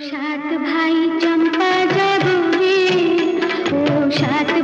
সাত ভাই চম্পা যাব ও সাত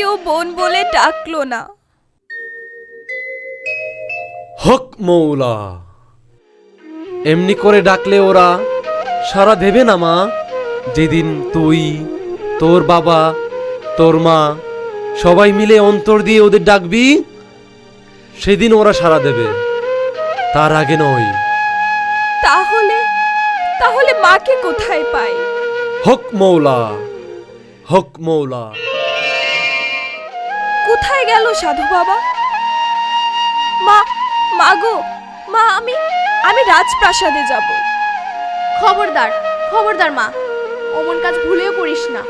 আমাকেও বোন বলে ডাকলো না। হক মৌলা এমনি করে ডাকলে ওরা সারা দেবে না মা। যেদিন তুই তোর বাবা তোর মা সবাই মিলে অন্তর দিয়ে ওদের ডাকবি সেদিন ওরা সারা দেবে। তার আগে নয়। তাহলে তাহলে মাকে কোথায় পাই? হক মৌলা হক মৌলা। কোথায় গেল সাধু বাবা? মা মাগো মা আমি আমি রাজপ্রাসাদে যাব। খবরদার খবরদার মা অমন কাজ ভুলেও করিস না।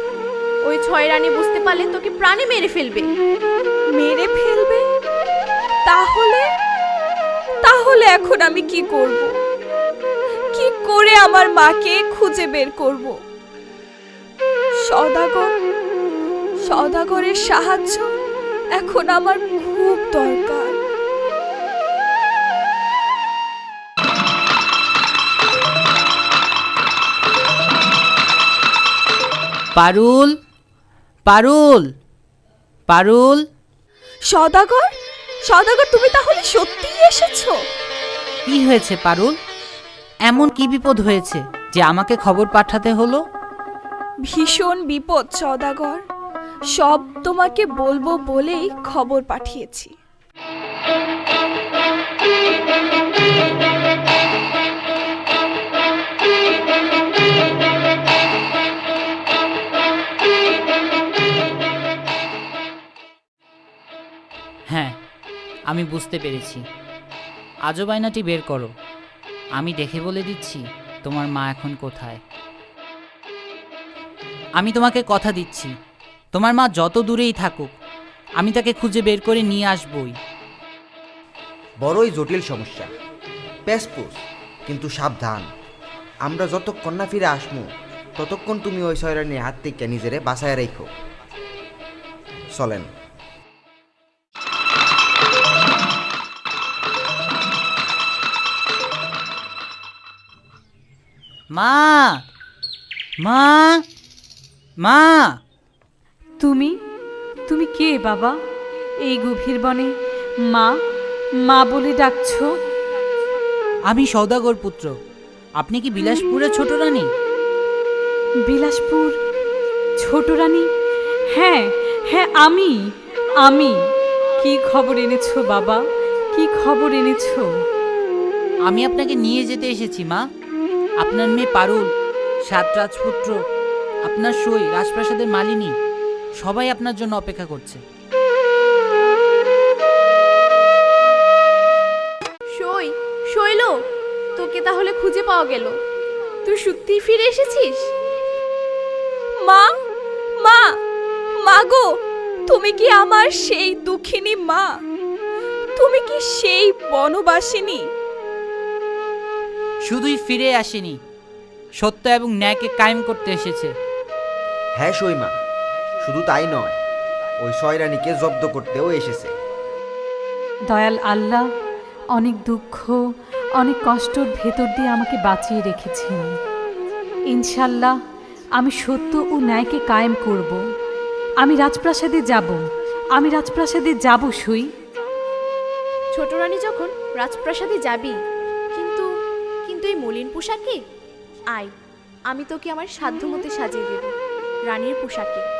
ওই ছয় রানী বুঝতে পারলে তোকে প্রাণে মেরে ফেলবে। মেরে ফেলবে? তাহলে? তাহলে এখন আমি কি করব? কি করে আমার মাকে খুঁজে বের করব? সদাগর সদাগরের সাহায্য এখন আমার খুব দরকার। পারুল পারুল পারুল। সদাগর সদাগর তুমি তাহলে সত্যিই এসেছ? কি হয়েছে পারুল? এমন কি বিপদ হয়েছে যে আমাকে খবর পাঠাতে হলো? ভীষণ বিপদ সদাগর। সব তোমাকে বলব বলেই খবর পাঠিয়েছি। হ্যাঁ আমি বুঝতে পেরেছি। আজও বায়নাটি বের করো। আমি দেখে বলে দিচ্ছি, তোমার মা এখন কোথায়। আমি তোমাকে কথা দিচ্ছি। তোমার মা যত দূরেই থাকুক আমি তাকে খুঁজে বের করে নিয়ে আসবই। বড়ই জটিল সমস্যা। পেসপুস কিন্তু সাবধান। আমরা যতক্ষণ না ফিরে আসমু ততক্ষণ তুমি ওই শয়রানির হাত থেকে নিজেরে বাঁচায় রেখো। চলেন। মা! মা! মা! তুমি? তুমি কে বাবা? এই গভীর বনে মা মা বলে ডাকছ? আমি সৌদাগর পুত্র। আপনি কি বিলাসপুরের ছোট রানী? বিলাসপুর ছোট রানী? হ্যাঁ হ্যাঁ আমি আমি। কি খবর এনেছো বাবা? কি খবর এনেছো? আমি আপনাকে নিয়ে যেতে এসেছি মা। আপনার মেয়ে পারুল সাত রাজপুত্র আপনার সই রাজপ্রাসাদের মালিনী। সবাই আপনার জন্য অপেক্ষা করছে। সই শৈল তোকে তাহলে খুঁজে পাওয়া গেল। তুই সত্যিই ফিরে এসেছিস? মা মা মা গো তুমি কি আমার সেই দুঃখিনী মা? তুমি কি সেই বনবাসিনী? শুধুই ফিরে আসেনি সত্য এবং ন্যায়কে কায়েম করতে এসেছে। হ্যাঁ সইমা শুধু তাই নয় ওই শয়রানিকে জব্দ করতেও এসেছে। দয়াল আল্লাহ অনেক দুঃখ অনেক কষ্টর ভেতর দিয়ে আমাকে বাঁচিয়ে রেখেছেন। ইনশাল্লাহ আমি সত্য ও ন্যায়কে কায়েম করব। আমি রাজপ্রাসাদে যাব। আমি রাজপ্রাসাদে যাব সই। ছোট রানী যখন রাজপ্রাসাদে যাবি কিন্তু কিন্তু এই মলিন পোশাকে? আয় আমি তোকে আমার সাধ্যমতো সাজিয়ে দেব রানীর পোশাকে।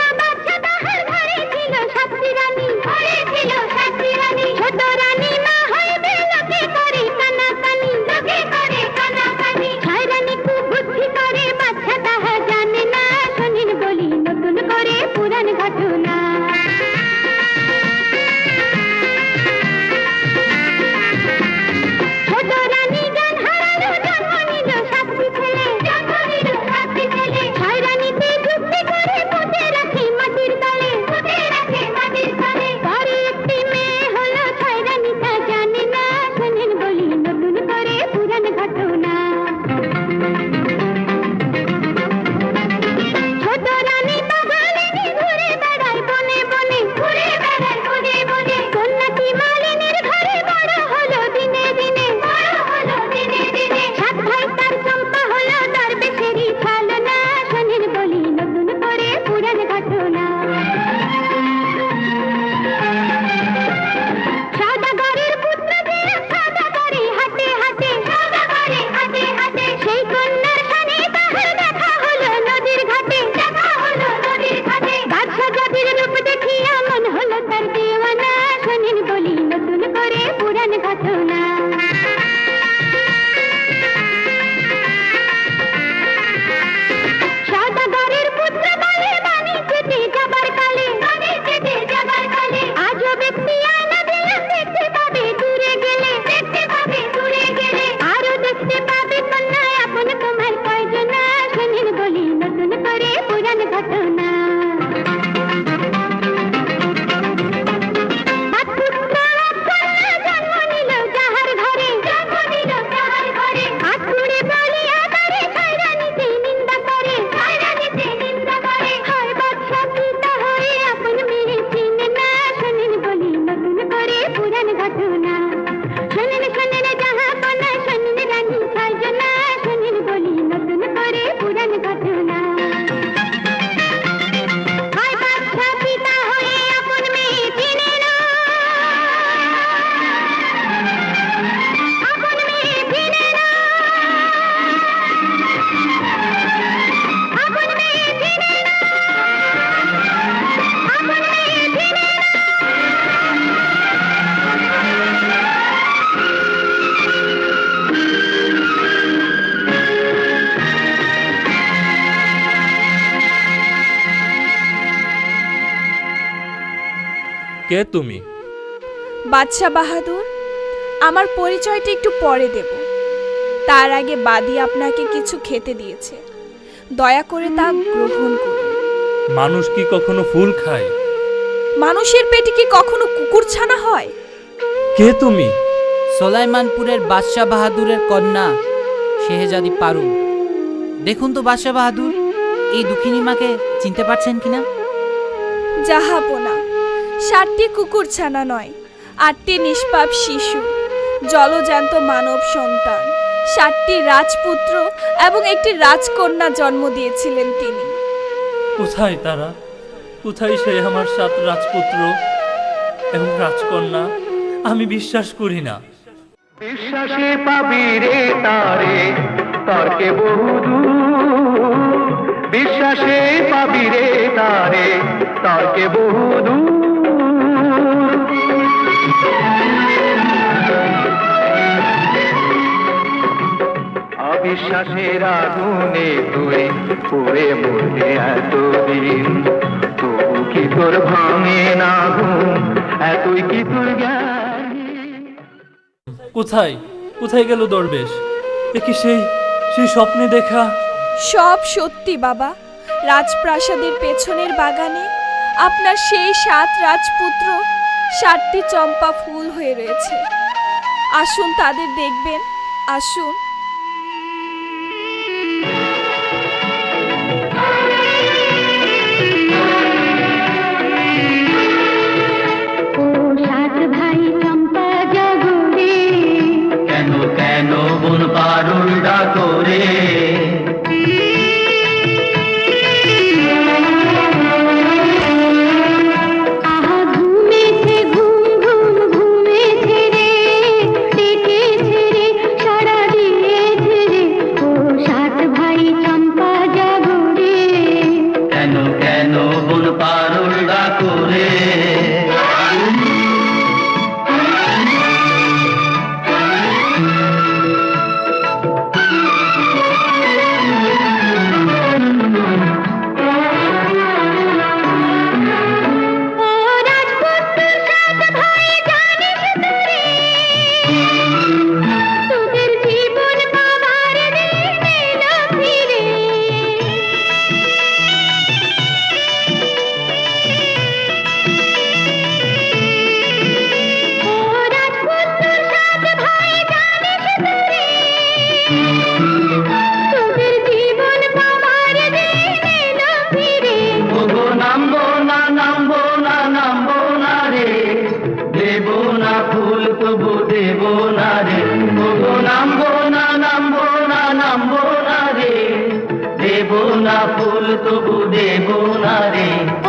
কে তুমি? বাদশাহ বাহাদুর আমার পরিচয়টা একটু পরে দেব। তার আগে বাদি আপনাকে কিছু খেতে দিয়েছে। দয়া করে তা গ্রহণ করুন। মানুষ কি কখনো ফুল খায়? মানুষের পেটে কি কখনো কুকুর ছানা হয়? কে তুমি? সোলাইমানপুরের বাদশাহ বাহাদুরের কন্যা শেহজাদি পারুল। দেখুন তো বাদশাহ বাহাদুর এই দুঃখিনী মাকে চিনতে পারছেন কিনা? যাহাপনা ষাটটি কুকুর ছানা নয় আটটি নিষ্পাপ শিশু জলজান্ত মানব সন্তান। ষাটটি রাজপুত্র এবং একটি রাজকন্যা জন্ম দিয়েছিলেন তিনি। কোথায় তারা? কোথায় সে আমার সাত রাজপুত্র এবং রাজকন্যা? আমি বিশ্বাস করি না। বিশ্বাসে পাবি রে তারে তর্কে বহুদূর বিশ্বাসে পাবি রে তারে তর্কে বহুদূর অবিশ্বাসের আগুনে তুই পুড়ে মরবে এতদিন। তবু কি তোর ভাঙে না ঘুম? এতই কি তোর কোথায়? কোথায় গেল দরবেশ? এ কি সেই সেই স্বপ্নে দেখা? সব সত্যি বাবা। রাজপ্রাসাদের পেছনের বাগানে আপনার সেই সাত রাজপুত্র সাতটি চম্পা ফুল হয়ে রয়েছে। আসুন তাদের দেখবেন। আসুন। ও সাত ভাই চম্পা জগরে কেন কেন বন পারুল ডাকরে है। দেব না ফুল তবু দেব না রে।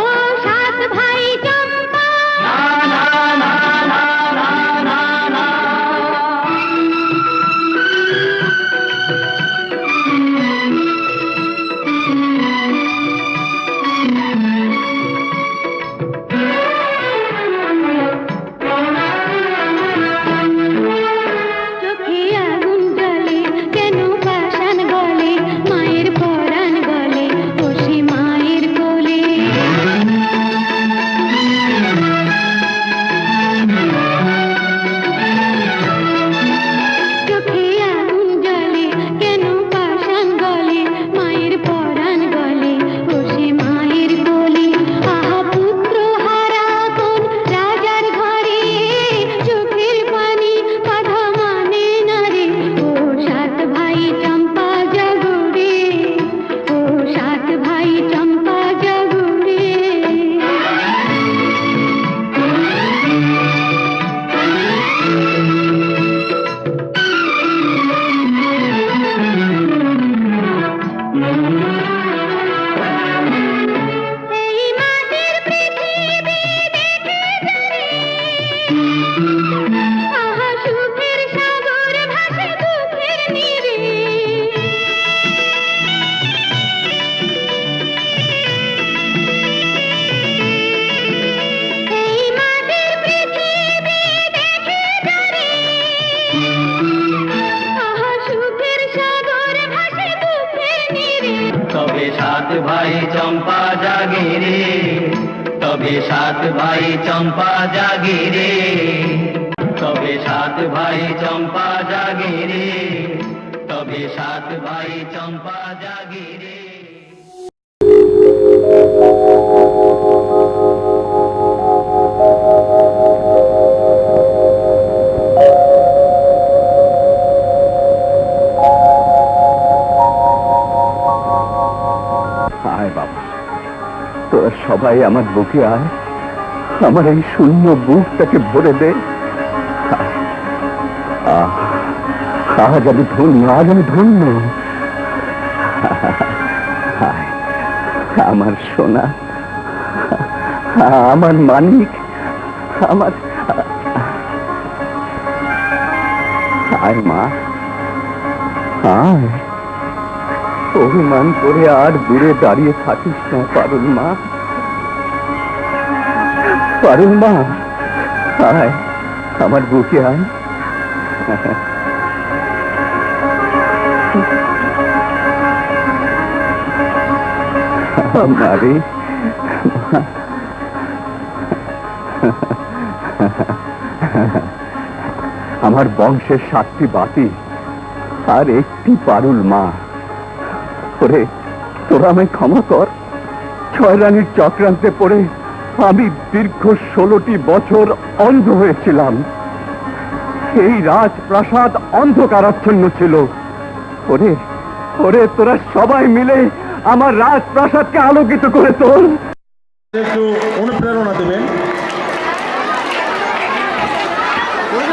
সাত ভাই চম্পা জাগিরে তবে সাত ভাই চম্পা জাগিরে তবে সাত ভাই চম্পা জাগে তোরা সবাই আমার বুকে আয়। আমার এই শূন্য বুকটাকে ভরে দে। আজ আমি ধন্য, আজ আমি ধন্য। আমার সোনা, আমার মানিক আমার আয় মা, আয়। অভিমান করে আর দূরে দাঁড়িয়ে থাকিস না, পারুল মা। পারুল মা, আয়, আমার বুকে আয়। মারে আমার বংশের সাতটি বাতি আর একটি পারুল মা। করে তোরা আমায় ক্ষমা কর। ছয় রানীর চক্রান্তে পড়ে আমি দীর্ঘ ষোলোটি বছর অন্ধ হয়েছিলাম। সেই রাজপ্রাসাদ অন্ধকারাচ্ছন্ন ছিল। ওরে ওরে, তোরা সবাই মিলে আমার রাজপ্রাসাদকে আলোকিত করে তোল। অনুপ্রেরণা